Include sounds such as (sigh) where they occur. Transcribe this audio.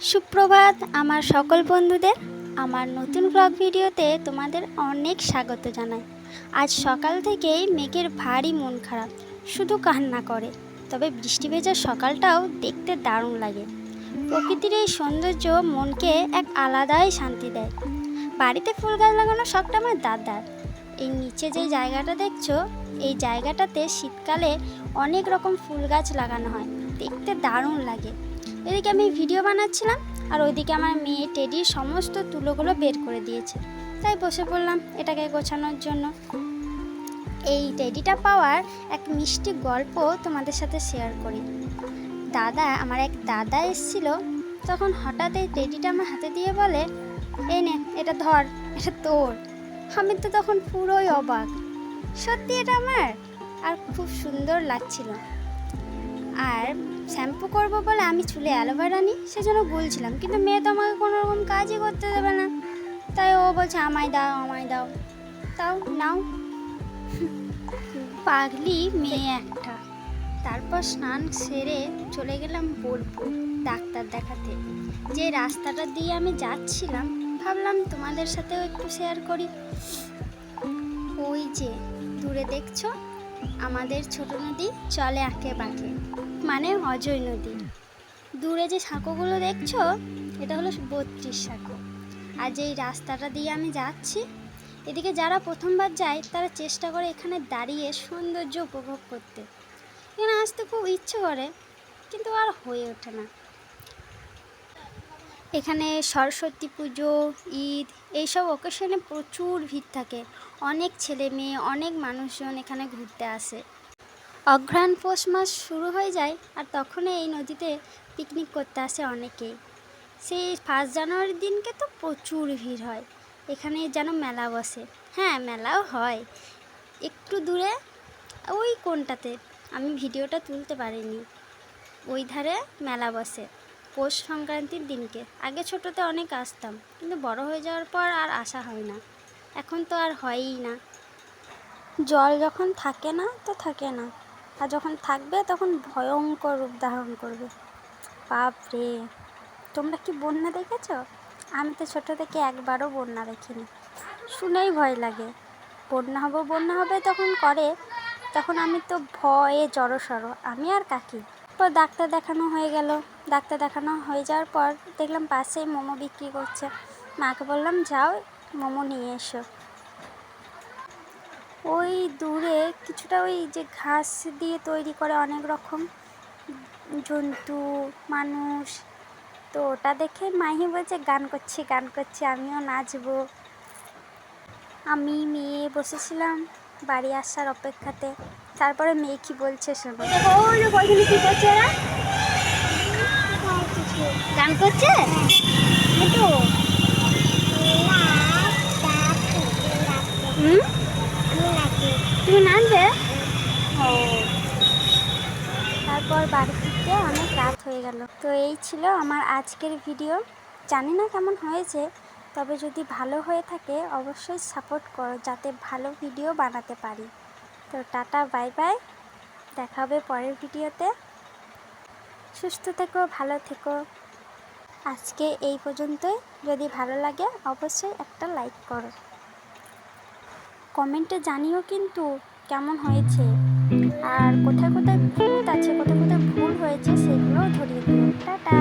সুপ্রভাত, আমার সকল বন্ধুদের। আমার নতুন ব্লগ ভিডিওতে তোমাদের অনেক স্বাগত জানাই। আজ সকাল থেকেই মেঘের ভারী মন খারাপ, শুধু কান্না করে। তবে বৃষ্টি ভেজা সকালটাও দেখতে দারুণ লাগে। প্রকৃতির এই সৌন্দর্য মনকে এক আলাদাই শান্তি দেয়। বাড়িতে ফুল গাছ লাগানো শখটা আমার দাদার। এই নিচে যে জায়গাটা দেখছ, এই জায়গাটাতে শীতকালে অনেক রকম ফুল গাছ লাগানো হয়। দেখতে দারুণ লাগে। এদিকে আমি ভিডিও বানাচ্ছিলাম আর ওইদিকে আমার মেয়ে টেডির সমস্ত তুলোগুলো বের করে দিয়েছে। তাই বসে পড়লাম এটাকে গোছানোর জন্য। এই টেডিটা পাওয়ার এক মিষ্টি গল্প তোমাদের সাথে শেয়ার করি। দাদা, আমার এক দাদা এসেছিল, তখন হঠাৎ এই টেডিটা আমার হাতে দিয়ে বলে, এই নে, এটা ধর, এটা তোর। আমি তো তখন পুরোই অবাক। সত্যি এটা আমার? আর খুব সুন্দর লাগছিল। আর শ্যাম্পু করব বলে আমি চুলে অ্যালোভেরা নিই, সেজন্য বলছিলাম। কিন্তু মেয়ে তো আমাকে কোনো রকম কাজই করতে দেবে না। তাই ও বলছে, আমায় দাও আমায় দাও। তাও নাও। (laughs) পাগলি মেয়ে একটা। তারপর স্নান সেরে চলে গেলাম বোলপুর ডাক্তার দেখাতে। যে রাস্তাটা দিয়ে আমি যাচ্ছিলাম, ভাবলাম তোমাদের সাথেও একটু শেয়ার করি। ওই যে, দূরে দেখছ? আমাদের ছোট নদী চলে আঁকে বাঁকে। মানে অজয় নদী। দূরে যে সাঁকোগুলো দেখছ, এটা হলো বত্রিশ সাঁকো। আর যেই রাস্তাটা দিয়ে আমি যাচ্ছি, এদিকে যারা প্রথমবার যায়, তারা চেষ্টা করে এখানে দাঁড়িয়ে সৌন্দর্য উপভোগ করতে। এখানে আসতে খুব ইচ্ছে করে, কিন্তু আর হয়ে ওঠে না। এখানে সরস্বতী পুজো, ঈদ, এইসব অকেশনে প্রচুর ভিড় থাকে। অনেক ছেলে মেয়ে, অনেক মানুষজন এখানে ঘুরতে আসে। অঘ্রাণ পৌষ মাস শুরু হয়ে যায় আর তখনই এই নদীতে পিকনিক করতে আসে অনেকেই। সেই ফার্স্ট জানুয়ারির দিনকে তো প্রচুর ভিড় হয়। এখানে যেন মেলা বসে। হ্যাঁ মেলাও হয়। একটু দূরে, ওই কোনটাতে? আমি ভিডিওটা তুলতে পারিনি। ওই ধারে মেলা বসে পৌষ সংক্রান্তির দিনকে। আগে ছোটোতে অনেক আসতাম, কিন্তু বড় হয়ে যাওয়ার পর আর আসা হয় না। এখন তো আর হয়ই না। জল যখন থাকে না, তো থাকে না। আর যখন থাকবে, তখন ভয়ঙ্কর রূপ ধারণ করবে। বাপ রে! তোমরা কি বন্যা দেখেছ? আমি তো ছোটো থেকে একবারও বন্যা দেখিনি। শুনেই ভয় লাগে। বন্যা হবে বন্যা হবে তখন করে, তখন আমি তো ভয়ে জড়সড়। আমি আর কাকি। পর ডাক্তার দেখানো হয়ে গেল। ডাক্তার দেখানো হয়ে যাওয়ার পর দেখলাম পাশেই মোমো বিক্রি করছে। মাকে বললাম, যাও মোমো নিয়ে এসো। ওই দূরে কিছুটা ওই যে ঘাস দিয়ে তৈরি করে অনেক রকম জন্তু মানুষ। তো ওটা দেখে মাহি বলছে গান করছি গান করছি আমিও নাচবো। আমি মেয়ে বসেছিলাম বাড়ি আসার অপেক্ষাতে। তারপরে মেয়ে কি বলছে শোনো কি করছে গান করছে? তারপর বাড়ি ফিরতে অনেক রাত হয়ে গেল। তো এই ছিল আমার আজকের ভিডিও। জানি না কেমন হয়েছে, তবে যদি ভালো হয়ে থাকে অবশ্যই সাপোর্ট করো যাতে ভালো ভিডিও বানাতে পারি। তো টাটা বাই বাই দেখা হবে পরের ভিডিওতে। সুস্থ থেকো, ভালো থেকো। আজকে এই পর্যন্তই। যদি ভালো লাগে অবশ্যই একটা লাইক করো। কমেন্টে জানিও কিন্তু কেমন হয়েছে। আর কোথায় কোথায় ভুল আছে কোথায় কোথায় ভুল হয়েছে সেগুলোও ধরিয়ে দিও টাটা।